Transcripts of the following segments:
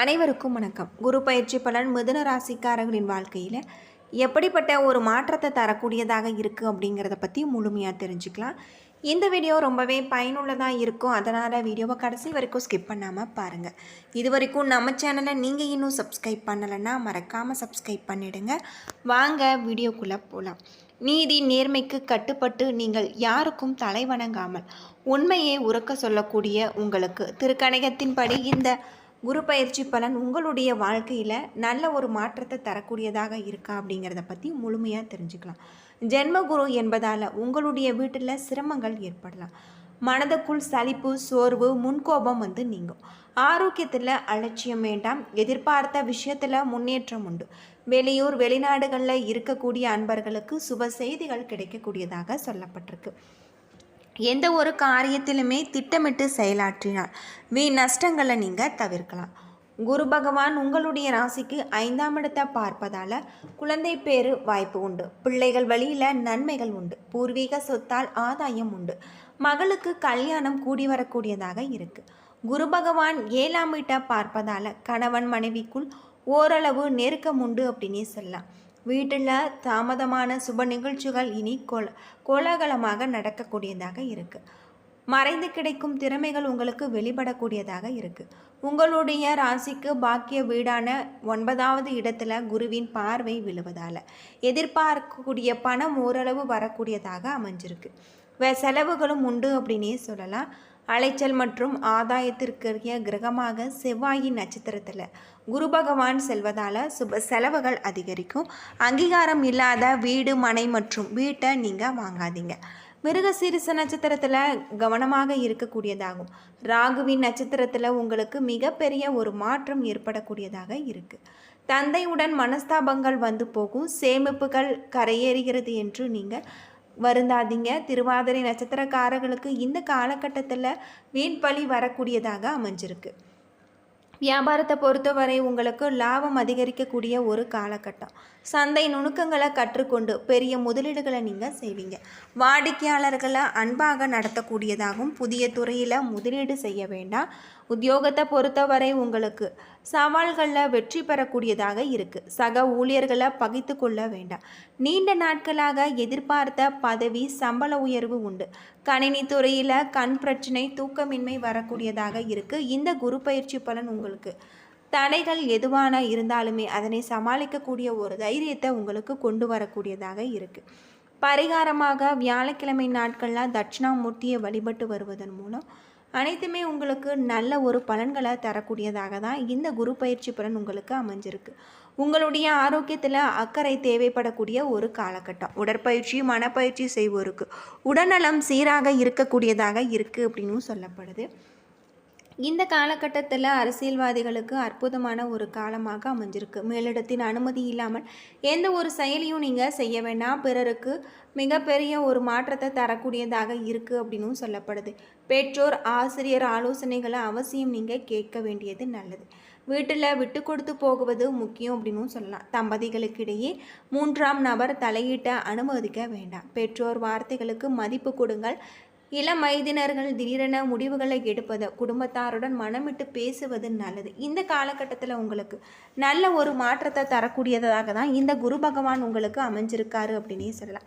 அனைவருக்கும் வணக்கம். குரு பயிற்சி பலன் மிதுன ராசிக்காரர்களின் வாழ்க்கையில் எப்படிப்பட்ட ஒரு மாற்றத்தை தரக்கூடியதாக இருக்குது அப்படிங்கிறத பற்றி முழுமையாக தெரிஞ்சுக்கலாம். இந்த வீடியோ ரொம்பவே பயனுள்ளதாக இருக்கும். அதனால் வீடியோவை கடைசி வரைக்கும் ஸ்கிப் பண்ணாமல் பாருங்கள் இது வரைக்கும் நம்ம சேனலை நீங்கள் இன்னும் சப்ஸ்கிரைப் பண்ணலைன்னா மறக்காமல் சப்ஸ்கிரைப் பண்ணிவிடுங்க வாங்க வீடியோக்குள்ளே போகலாம் நீதி நேர்மைக்கு கட்டுப்பட்டு நீங்கள் யாருக்கும் தலை வணங்காமல் உண்மையை உறக்க சொல்லக்கூடிய உங்களுக்கு திருக்கணிகத்தின்படி இந்த குரு பயிற்சி பலன் உங்களுடைய வாழ்க்கையில் நல்ல ஒரு மாற்றத்தை தரக்கூடியதாக இருக்கா அப்படிங்கிறத பற்றி முழுமையாக தெரிஞ்சுக்கலாம். ஜென்ம குரு என்பதால் உங்களுடைய வீட்டில் சிரமங்கள் ஏற்படலாம். மனதுக்குள் சலிப்பு சோர்வு முன்கோபம் வந்து நீங்கும். ஆரோக்கியத்தில் அலட்சியம் வேண்டாம். எதிர்பார்த்த விஷயத்தில் முன்னேற்றம் உண்டு. வெளியூர் வெளிநாடுகளில் இருக்கக்கூடிய அன்பர்களுக்கு சுப செய்திகள் கிடைக்கக்கூடியதாக சொல்லப்பட்டிருக்கு. எந்த ஒரு காரியத்திலுமே திட்டமிட்டு செயலாற்றினால் வீண் நஷ்டங்களை நீங்கள் தவிர்க்கலாம். குரு பகவான் உங்களுடைய ராசிக்கு ஐந்தாம் இடத்தை பார்ப்பதால் குழந்தை பேரு வாய்ப்பு உண்டு. பிள்ளைகள் வழியில் நன்மைகள் உண்டு. பூர்வீக சொத்தால் ஆதாயம் உண்டு. மகளுக்கு கல்யாணம் கூடி வரக்கூடியதாக இருக்குது குரு பகவான் ஏழாம் வீட்டை பார்ப்பதால் கணவன் மனைவிக்குள் ஓரளவு நெருக்கம் உண்டு அப்படின்னே சொல்லலாம். வீட்டில் தாமதமான சுப நிகழ்ச்சிகள் இனி கோல கோலாகலமாக நடக்கக்கூடியதாக இருக்குது மறைந்து கிடைக்கும் திறமைகள் உங்களுக்கு வெளிப்படக்கூடியதாக இருக்குது உங்களுடைய ராசிக்கு பாக்கிய வீடான ஒன்பதாவது இடத்துல குருவின் பார்வை விழுவதால் எதிர்பார்க்கக்கூடிய பணம் ஓரளவு வரக்கூடியதாக அமைஞ்சிருக்கு. வே செலவுகளும் உண்டு அப்படின்னே சொல்லலாம். அலைச்சல் மற்றும் ஆதாயத்திற்குரிய கிரகமாக செவ்வாயின் நட்சத்திரத்தில் குரு பகவான் செல்வதால் சுப செலவுகள் அதிகரிக்கும். அங்கீகாரம் இல்லாத வீடு மனை மற்றும் வீட்டை நீங்கள் வாங்காதீங்க. மிருகசீரிச நட்சத்திரத்தில் கவனமாக இருக்கக்கூடியதாகும். ராகுவின் நட்சத்திரத்தில் உங்களுக்கு மிகப்பெரிய ஒரு மாற்றம் ஏற்படக்கூடியதாக இருக்குது தந்தையுடன் மனஸ்தாபங்கள் வந்து போகும். சேமிப்புகள் கரையேறுகிறது என்று நீங்கள் வருந்தாதீங்க. திருவாதிரை நட்சத்திரக்காரர்களுக்கு இந்த காலகட்டத்தில் வீண்பழி வரக்கூடியதாக அமைஞ்சிருக்கு. வியாபாரத்தை பொறுத்தவரை உங்களுக்கு லாபம் அதிகரிக்கக்கூடிய ஒரு காலகட்டம். சந்தை நுணுக்கங்களை கற்றுக்கொண்டு பெரிய முதலீடுகளை நீங்கள் செய்வீங்க. வாடிக்கையாளர்களை அன்பாக நடத்தக்கூடியதாகவும் புதிய துறையில் முதலீடு செய்ய வேண்டாம். உத்தியோகத்தை பொறுத்தவரை உங்களுக்கு சவால்களில் வெற்றி பெறக்கூடியதாக இருக்குது சக ஊழியர்களை பகித்து கொள்ள வேண்டாம். நீண்ட நாட்களாக எதிர்பார்த்த பதவி சம்பள உயர்வு உண்டு. கணினி துறையில் கண் பிரச்சனை தூக்கமின்மை வரக்கூடியதாக இருக்குது இந்த குரு பயிற்சி பலன் உங்களுக்கு தடைகள் எதுவான இருந்தாலுமே அதனை சமாளிக்கக்கூடிய ஒரு தைரியத்தை உங்களுக்கு கொண்டு வரக்கூடியதாக இருக்குது பரிகாரமாக வியாழக்கிழமை நாட்களில் தட்சிணாமூர்த்தியை வழிபட்டு வருவதன் மூலம் அனைத்துமே உங்களுக்கு நல்ல ஒரு பலன்களை தரக்கூடியதாக தான் இந்த குரு பயிற்சி பலன் உங்களுக்கு அமைஞ்சிருக்கு. உங்களுடைய ஆரோக்கியத்தில் அக்கறை தேவைப்படக்கூடிய ஒரு காலகட்டம். உடற்பயிற்சி மனப்பயிற்சி செய்வோருக்கு உடல்நலம் சீராக இருக்கக்கூடியதாக இருக்குது அப்படின்னு சொல்லப்படுது. இந்த காலகட்டத்தில் அரசியல்வாதிகளுக்கு அற்புதமான ஒரு காலமாக அமைஞ்சிருக்கு. மேலிடத்தின் அனுமதி இல்லாமல் எந்த ஒரு செயலியும் நீங்கள் செய்ய வேண்டாம். பிறருக்கு மிகப்பெரிய ஒரு மாற்றத்தை தரக்கூடியதாக இருக்குது அப்படின்னும் சொல்லப்படுது. பெற்றோர் ஆசிரியர் ஆலோசனைகளை அவசியம் நீங்கள் கேட்க வேண்டியது நல்லது. வீட்டில் விட்டு கொடுத்து போகுவது முக்கியம் அப்படின்னும் சொல்லலாம். தம்பதிகளுக்கிடையே மூன்றாம் நபர் தலையிட்ட அனுமதிக்க வேண்டாம். பெற்றோர் வார்த்தைகளுக்கு மதிப்பு கொடுங்கள். இளம் வயதினர்கள் திடீரென முடிவுகளை எடுப்பது குடும்பத்தாருடன் மனமிட்டு பேசுவது நல்லது. இந்த காலகட்டத்தில் உங்களுக்கு நல்ல ஒரு மாற்றத்தை தரக்கூடியதாக தான் இந்த குரு பகவான் உங்களுக்கு அமைஞ்சிருக்காரு அப்படின்னே சொல்லலாம்.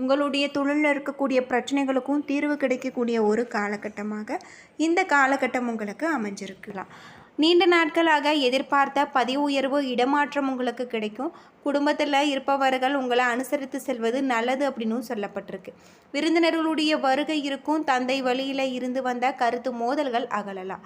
உங்களுடைய தொழிலில் இருக்கக்கூடிய பிரச்சனைகளுக்கும் தீர்வு கிடைக்கக்கூடிய ஒரு காலகட்டமாக இந்த காலகட்டம் உங்களுக்கு அமைஞ்சிருக்கலாம். நீண்ட நாட்களாக எதிர்பார்த்த பதிவு உயர்வு இடமாற்றம் உங்களுக்கு கிடைக்கும். குடும்பத்தில் இருப்பவர்கள் உங்களை அனுசரித்து செல்வது நல்லது அப்படின்னும் சொல்லப்பட்டிருக்கு. விருந்தினர்களுடைய வருகை இருக்கும் தந்தை வழியில் இருந்து வந்த கருத்து மோதல்கள் அகலலாம்.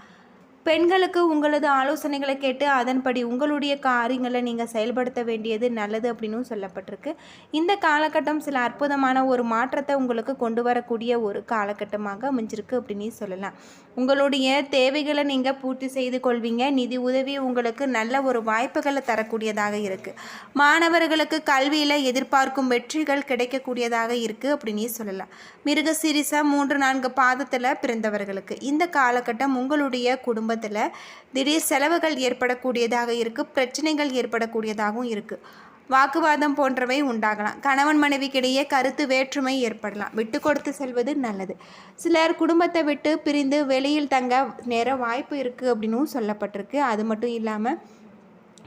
பெண்களுக்கு உங்களது ஆலோசனைகளை கேட்டு அதன்படி உங்களுடைய காரியங்களை நீங்கள் செயல்படுத்த வேண்டியது நல்லது அப்படின்னும் சொல்லப்பட்டிருக்கு. இந்த காலகட்டம் சில அற்புதமான ஒரு மாற்றத்தை உங்களுக்கு கொண்டு வரக்கூடிய ஒரு காலகட்டமாக அமைஞ்சிருக்கு அப்படின்னு சொல்லலாம். உங்களுடைய தேவைகளை நீங்கள் பூர்த்தி செய்து கொள்வீங்க. நிதி உதவி உங்களுக்கு நல்ல ஒரு வாய்ப்புகளை தரக்கூடியதாக இருக்குது மாணவர்களுக்கு கல்வியில் எதிர்பார்க்கும் வெற்றிகள் கிடைக்கக்கூடியதாக இருக்குது அப்படின்னு சொல்லலாம். மிருக மிருகசிரிசா மூன்று நான்கு பாதத்தில் பிறந்தவர்களுக்கு இந்த காலகட்டம் உங்களுடைய குடும்பத்தில் திடீர் செலவுகள் ஏற்படக்கூடியதாக இருக்குது பிரச்சனைகள் ஏற்படக்கூடியதாகவும் இருக்குது வாக்குவாதம் போன்றவை உண்டாகலாம். கணவன் மனைவிக்கிடையே கருத்து வேற்றுமை ஏற்படலாம். விட்டு கொடுத்து செல்வது நல்லது. சிலர் குடும்பத்தை விட்டு பிரிந்து வெளியில் தங்க நேர வாய்ப்பு இருக்குது அப்படின்னும் சொல்லப்பட்டிருக்கு. அது மட்டும் இல்லாமல்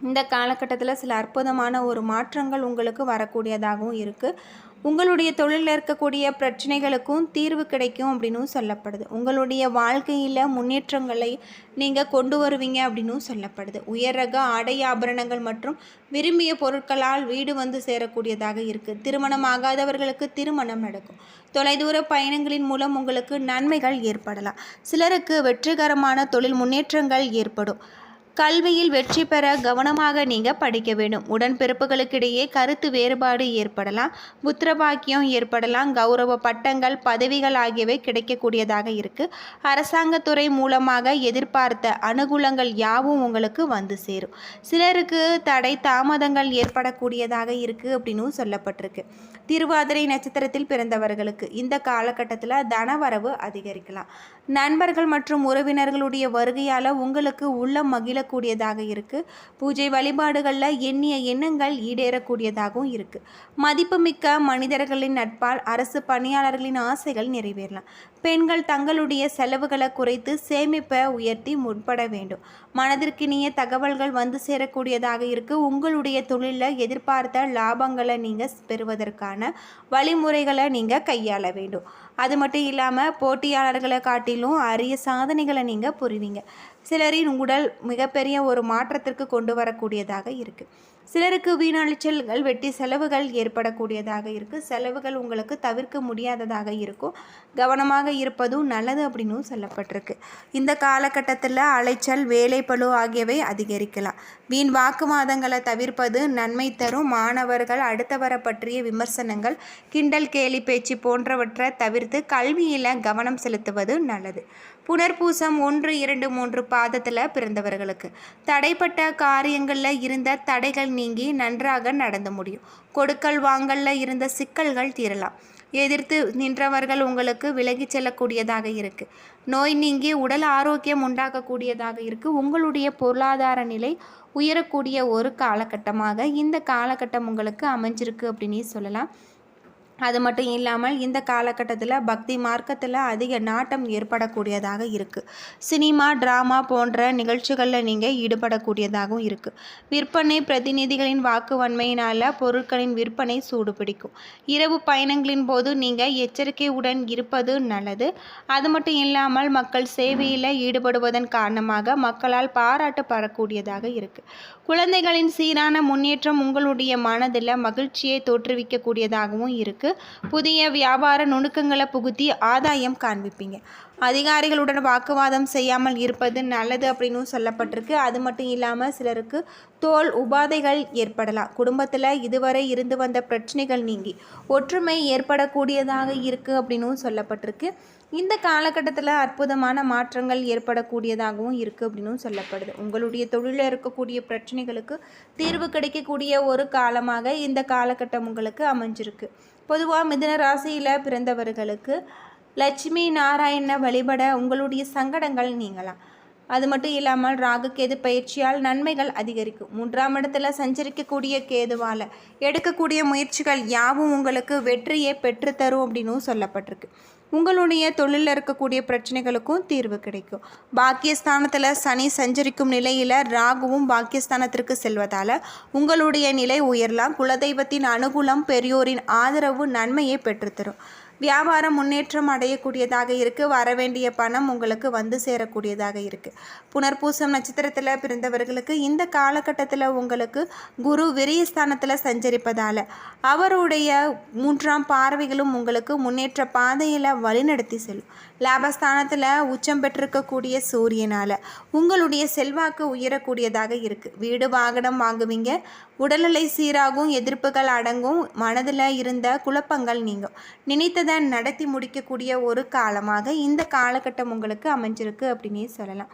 இந்த காலகட்டத்தில் சில அற்புதமான ஒரு மாற்றங்கள் உங்களுக்கு வரக்கூடியதாகவும் இருக்குது உங்களுடைய தொழிலில் இருக்கக்கூடிய பிரச்சனைகளுக்கும் தீர்வு கிடைக்கும் அப்படின்னும் சொல்லப்படுது. உங்களுடைய வாழ்க்கையில் முன்னேற்றங்களை நீங்கள் கொண்டு வருவீங்க அப்படின்னும் சொல்லப்படுது. உயர் ரக ஆடை ஆபரணங்கள் மற்றும் விரும்பிய பொருட்களால் வீடு வந்து சேரக்கூடியதாக இருக்குது திருமணம் ஆகாதவர்களுக்கு திருமணம் நடக்கும். தொலைதூர பயணங்களின் மூலம் உங்களுக்கு நன்மைகள் ஏற்படலாம். சிலருக்கு வெற்றிகரமான தொழில் முன்னேற்றங்கள் ஏற்படும். கல்வியில் வெற்றி பெற கவனமாக நீங்கள் படிக்க வேண்டும். உடன்பிறப்புகளுக்கிடையே கருத்து வேறுபாடு ஏற்படலாம். புத்திரபாக்கியம் ஏற்படலாம். கௌரவ பட்டங்கள் பதவிகள் ஆகியவை கிடைக்கக்கூடியதாக இருக்குது அரசாங்கத்துறை மூலமாக எதிர்பார்த்த அனுகூலங்கள் யாவும் உங்களுக்கு வந்து சேரும். சிலருக்கு தடை தாமதங்கள் ஏற்படக்கூடியதாக இருக்குது அப்படின்னு சொல்லப்பட்டிருக்கு. திருவாதிரை நட்சத்திரத்தில் பிறந்தவர்களுக்கு இந்த காலகட்டத்தில் தனவரவு அதிகரிக்கலாம். நண்பர்கள் மற்றும் உறவினர்களுடைய வருகையால் உங்களுக்கு உள்ள மகிழக்கூடியதாக இருக்குது பூஜை வழிபாடுகளில் எண்ணிய எண்ணங்கள் ஈடேறக்கூடியதாகவும் இருக்குது மதிப்புமிக்க மனிதர்களின் நட்பால் அரசு பணியாளர்களின் ஆசைகள் நிறைவேறலாம். பெண்கள் தங்களுடைய செலவுகளை குறைத்து சேமிப்பை உயர்த்தி முற்பட வேண்டும். மனதிற்கினிய தகவல்கள் வந்து சேரக்கூடியதாக இருக்குது உங்களுடைய தொழிலில் எதிர்பார்த்த லாபங்களை நீங்கள் பெறுவதற்கான வழிமுறைகளை நீங்கள் கையாள வேண்டும். அது மட்டும் இல்லாமல் போட்டியாளர்களை காட்டிலும் அரிய சாதனைகளை நீங்கள் புரிவீங்க. சிலரின் உடல் மிகப்பெரிய ஒரு மாற்றத்திற்கு கொண்டு வரக்கூடியதாக இருக்குது சிலருக்கு வீணாளிச்சல்கள் வெட்டி செலவுகள் ஏற்படக்கூடியதாக இருக்குது செலவுகள் உங்களுக்கு தவிர்க்க முடியாததாக இருக்கும். கவனமாக இருப்பதும் நல்லது அப்படின்னும் சொல்லப்பட்டிருக்கு. இந்த காலகட்டத்தில் அலைச்சல் வேலைப்பழு ஆகியவை அதிகரிக்கலாம். வீண் வாக்குவாதங்களை தவிர்ப்பது நன்மை தரும். மாணவர்கள் அடுத்தவரை பற்றிய விமர்சனங்கள் கிண்டல் கேலி பேச்சு போன்றவற்றை தவிர்த்து கல்வியில் கவனம் செலுத்துவது நல்லது. புனர்பூசம் ஒன்று இரண்டு மூன்று பாதத்தில் பிறந்தவர்களுக்கு. தடைப்பட்ட காரியங்களில் இருந்த தடைகள் நீங்கி நன்றாக நடந்து முடியும். கொடுக்கல் வாங்கலில் இருந்த சிக்கல்கள் தீரலாம். எதிர்த்து நின்றவர்கள் உங்களுக்கு விலகிச் செல்லக்கூடியதாக இருக்குது நோய் நீங்கி உடல் ஆரோக்கியம் உண்டாக்கக்கூடியதாக இருக்குது உங்களுடைய பொருளாதார நிலை உயரக்கூடிய ஒரு காலகட்டமாக இந்த காலகட்டம் உங்களுக்கு அமைஞ்சிருக்கு அப்படின்னு சொல்லலாம். அது மட்டும் இல்லாமல் இந்த காலகட்டத்தில் பக்தி மார்க்கத்தில் அதிக நாட்டம் ஏற்படக்கூடியதாக இருக்குது சினிமா ட்ராமா போன்ற நிகழ்ச்சிகளில் நீங்கள் ஈடுபடக்கூடியதாகவும் இருக்குது விற்பனை பிரதிநிதிகளின் வாக்கு வன்மையினால் பொருட்களின் விற்பனை சூடு பிடிக்கும் இரவு பயணங்களின் போது நீங்கள் எச்சரிக்கையுடன் இருப்பது நல்லது. அது மட்டும் இல்லாமல் மக்கள் சேவையில் ஈடுபடுவதன் காரணமாக மக்களால் பாராட்டு பெறக்கூடியதாக இருக்குது குழந்தைகளின் சீரான முன்னேற்றம் உங்களுடைய மனதில் மகிழ்ச்சியை தோற்றுவிக்கக்கூடியதாகவும் இருக்குது புதிய வியாபார நுணுக்கங்களை புகுத்தி ஆதாயம் காண்பிப்பீங்க. அதிகாரிகளுடன் வாக்குவாதம் செய்யாமல் இருப்பது நல்லது அப்படின்னு சொல்லப்பட்டிருக்கு. அது மட்டும் இல்லாமல் சிலருக்கு தோல் உபாதைகள் ஏற்படலாம். குடும்பத்தில் இதுவரை இருந்து வந்த பிரச்சனைகள் நீங்கி ஒற்றுமை ஏற்படக்கூடியதாக இருக்குது அப்படின்னும் சொல்லப்பட்டிருக்கு. இந்த காலகட்டத்தில் அற்புதமான மாற்றங்கள் ஏற்படக்கூடியதாகவும் இருக்குது அப்படின்னும் சொல்லப்படுது. உங்களுடைய தொழிலில் இருக்கக்கூடிய பிரச்சனைகளுக்கு தீர்வு கிடைக்கக்கூடிய ஒரு காலமாக இந்த காலகட்டம் உங்களுக்கு அமைஞ்சிருக்கு. பொதுவாக மிதன ராசியில் பிறந்தவர்களுக்கு லட்சுமி நாராயண வழிபட உங்களுடைய சங்கடங்கள் நீங்களாம் அது மட்டும் இல்லாமல் ராகு கேது பயிற்சியால் நன்மைகள் அதிகரிக்கும். மூன்றாம் இடத்துல சஞ்சரிக்கக்கூடிய கேதுவால் எடுக்கக்கூடிய முயற்சிகள் யாவும் உங்களுக்கு வெற்றியை பெற்றுத்தரும் அப்படின்னும் சொல்லப்பட்டிருக்கு. உங்களுடைய தொழிலில் இருக்கக்கூடிய பிரச்சனைகளுக்கும் தீர்வு கிடைக்கும். பாக்கியஸ்தானத்தில் சனி சஞ்சரிக்கும் நிலையில் ராகுவும் பாக்கியஸ்தானத்திற்கு செல்வதால் உங்களுடைய நிலை உயரலாம். குலதெய்வத்தின் அனுகூலம் பெரியோரின் ஆதரவு நன்மையை பெற்றுத்தரும். வியாபாரம் முன்னேற்றம் அடையக்கூடியதாக இருக்குது வர வேண்டிய பணம் உங்களுக்கு வந்து சேரக்கூடியதாக இருக்குது புனர்பூசம் நட்சத்திரத்தில் பிறந்தவர்களுக்கு இந்த காலகட்டத்தில் உங்களுக்கு குரு விரியஸ்தானத்தில் சஞ்சரிப்பதால் அவருடைய மூன்றாம் பார்வைகளும் உங்களுக்கு முன்னேற்ற பாதையில் வழிநடத்தி செல்லும். லாபஸ்தானத்தில் உச்சம் பெற்றிருக்கக்கூடிய சூரியனால் உங்களுடைய செல்வாக்கு உயரக்கூடியதாக இருக்குது வீடு வாகனம் வாங்குவீங்க. உடல்நிலை சீராகும் எதிர்ப்புகள் அடங்கும் மனதில் இருந்த குழப்பங்கள் நீங்கும். நினைத்ததை நடத்தி முடிக்கக்கூடிய ஒரு காலமாக இந்த காலகட்டம் உங்களுக்கு அமைஞ்சிருக்கு அப்படின்னே சொல்லலாம்.